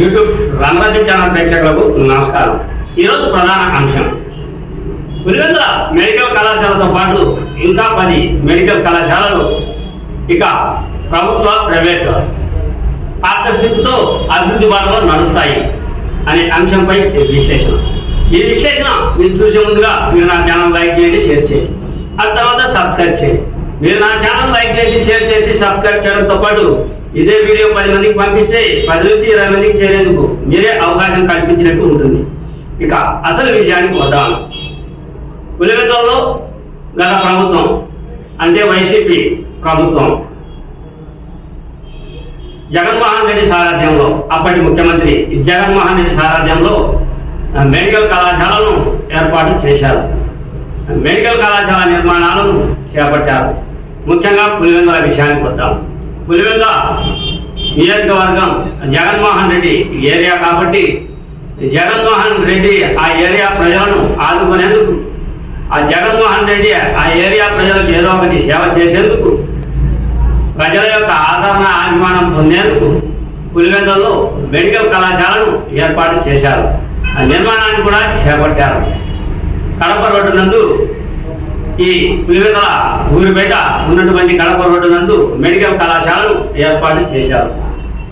YouTube Rangaraju channel ప్రేక్షకులకు నమస్కారం. ఈరోజు ప్రధాన అంశం. పులివెందుల మెడికల్ కళాశాలతో పాటు ఇంకా పది మెడికల్ కళాశాలలు ఇక ప్రభుత్వ ప్రైవేట్. పార్ట్నర్షిప్తో అభివృద్ధి బాటలో నడుస్తాయి అనే అంశంపై విశ్లేషణ. ఈ విశ్లేషణ మీరు చూసే ముందుగా మీరు నా ఛానల్ లైక్ చేయండి షేర్ చేయండి. ఆ తర్వాత సబ్స్క్రైబ్ చేయండి. మీరు నా ఛానల్ లైక్ చేసి షేర్ చేసి సబ్స్క్రైబ్ చేయడంతో పాటు ఇదే వీడియో పది మందికి పంపిస్తే పది నుంచి ఇరవై మందికి చేరేందుకు మీరే అవకాశం కల్పించినట్టు ఉంటుంది. ఇక అసలు విషయానికి వద్దాం. పులివెందులో గత ప్రభుత్వం అంటే వైసీపీ ప్రభుత్వం జగన్మోహన్ రెడ్డి సారథ్యంలో అప్పటి ముఖ్యమంత్రి జగన్మోహన్ రెడ్డి సారథ్యంలో మెడికల్ కళాశాలను ఏర్పాటు చేశారు. మెడికల్ కళాశాల నిర్మాణాలను చేపట్టారు. ముఖ్యంగా పులివెందుల విషయానికి వద్దాం. పులివెంద నియోజకవర్గం జగన్మోహన్ రెడ్డి ఏరియా కాబట్టి జగన్మోహన్ రెడ్డి ఆ ఏరియా ప్రజలను ఆదుకునేందుకు ఆ జగన్మోహన్ రెడ్డి ఆ ఏరియా ప్రజలకు ఏదో ఒకటి సేవ చేసేందుకు ప్రజల యొక్క ఆదరణ అభిమానం పొందేందుకు పులివెందులలో మెడికల్ కళాశాలను ఏర్పాటు చేశారు. ఆ నిర్మాణాన్ని కూడా చేపట్టారు. కడప రోడ్డు నందు ఈ పులివెందుల ఊరి బయట ఉన్నటువంటి కడప రోడ్డు నందు మెడికల్ కళాశాలలు ఏర్పాటు చేశారు.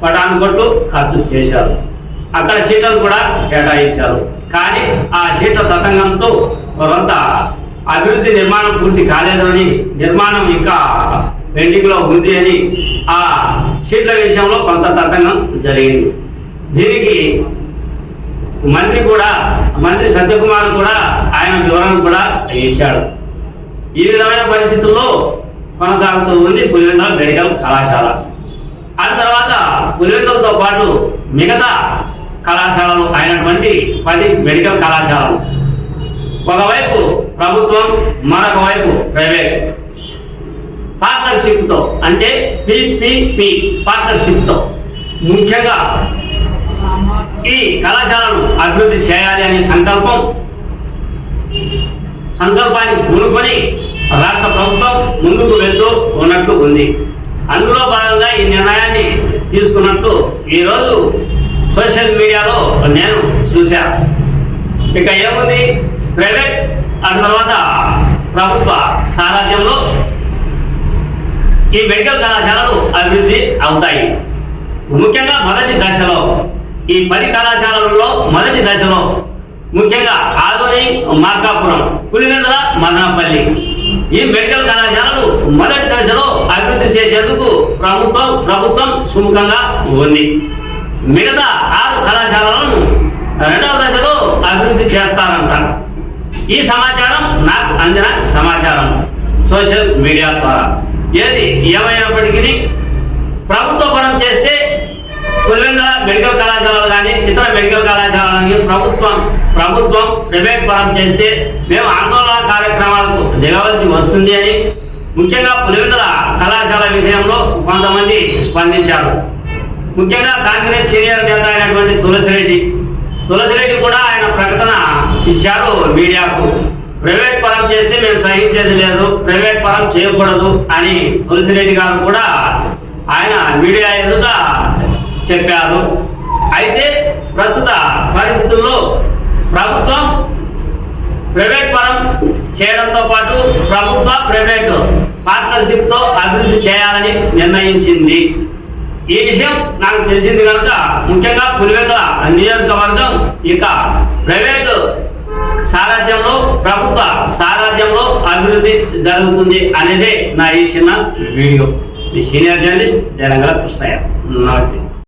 పటాను కొట్టు ఖర్చు చేశారు. అక్కడ సీట్లను కూడా కేటాయించారు. కానీ ఆ సీట్ల తతంగంతో కొంత అభివృద్ధి నిర్మాణం పూర్తి కాలేదని నిర్మాణం ఇంకా పెండింగ్లో ఉంది అని ఆ సీట్ల విషయంలో కొంత తతంగం జరిగింది. దీనికి మంత్రి కూడా మంత్రి సత్యకుమార్ కూడా ఆయన వివరణ కూడా ఇచ్చాడు. ఈ విధమైన పరిస్థితుల్లో కొనసాగుతూ ఉంది పులివెందుల మెడికల్ కళాశాల. ఆ తర్వాత పులివెందులతో పాటు మిగతా కళాశాలలు అయినటువంటి పది మెడికల్ కళాశాలలు. ఒకవైపు ప్రభుత్వం మరొక వైపు ప్రైవేట్. పార్ట్నర్షిప్తో అంటే పిపిపి పార్ట్నర్షిప్తో ముఖ్యంగా ఈ కళాశాలను అభివృద్ధి చేయాలి అనే సంకల్పం సంకల్పాన్ని పూనుకొని రాష్ట్ర ప్రభుత్వం ముందుకు వెళ్తూ ఉన్నట్టు ఉంది. అందులో భాగంగా ఈ నిర్ణయాన్ని తీసుకున్నట్టు ఈరోజు సోషల్ మీడియాలో నేను చూశా ఇక ఏముంది? ప్రైవేట్ ఆ తర్వాత ప్రభుత్వ సారథ్యంలో ఈ మెడికల్ కళాశాలలు అభివృద్ధి అవుతాయి. ముఖ్యంగా మొదటి దశలో ఈ పది కళాశాలలో మొదటి దశలో ముఖ్యంగా ఆదోని మార్కాపురం పులివెందుల మదనపల్లి. ఈ మెడికల్ కళాశాలలు మొదటి దశలో అభివృద్ధి చేసేందుకు ప్రభుత్వం ప్రభుత్వం సుముఖంగా ఉంది. మిగతా ఆరు కళాశాలలను రెండవ దశలో అభివృద్ధి చేస్తారంట. ఈ సమాచారం నాకు అందిన సమాచారం. సోషల్ మీడియా ద్వారా. ఏది ఏమైనప్పటికీ ప్రభుత్వ పరం చేస్తే పులివెందుల మెడికల్ కళాశాలలు కానీ ఇతర మెడికల్ కళాశాలని ప్రభుత్వం ప్రభుత్వం ప్రైవేట్ పరం చేస్తే మేము ఆందోళన కార్యక్రమాలకు దిగవలసి వస్తుంది అని. ముఖ్యంగా పులివెందుల కళాశాల విషయంలో కొంతమంది స్పందించారు. ముఖ్యంగా కాంగ్రెస్ సీనియర్ నేత అయినటువంటి తులసిరెడ్డి. తులసిరెడ్డి కూడా ఆయన ప్రకటన ఇచ్చారు మీడియాకు. ప్రైవేట్ పరం చేస్తే మేము సహించేది లేదు ప్రైవేట్ పరం చేయకూడదు అని తులసిరెడ్డి గారు కూడా ఆయన మీడియా ఎదుట చెప్పారు. అయితే ప్రస్తుత పరిస్థితుల్లో ప్రభుత్వం ప్రైవేట్ పరం చేయడంతో పాటు ప్రభుత్వ ప్రైవేట్ పార్ట్నర్షిప్తో అభివృద్ధి చేయాలని నిర్ణయించింది. ఈ విషయం నాకు తెలిసింది కనుక ముఖ్యంగా పులివెందుల నియోజకవర్గం ఇక ప్రైవేటు సారథ్యంలో ప్రభుత్వ సారథ్యంలో అభివృద్ధి జరుగుతుంది అనేదే నా ఈ చిన్న వీడియో. సీనియర్ జర్నలిస్ట్ జనంగల కృష్ణయ్య. నమస్తే.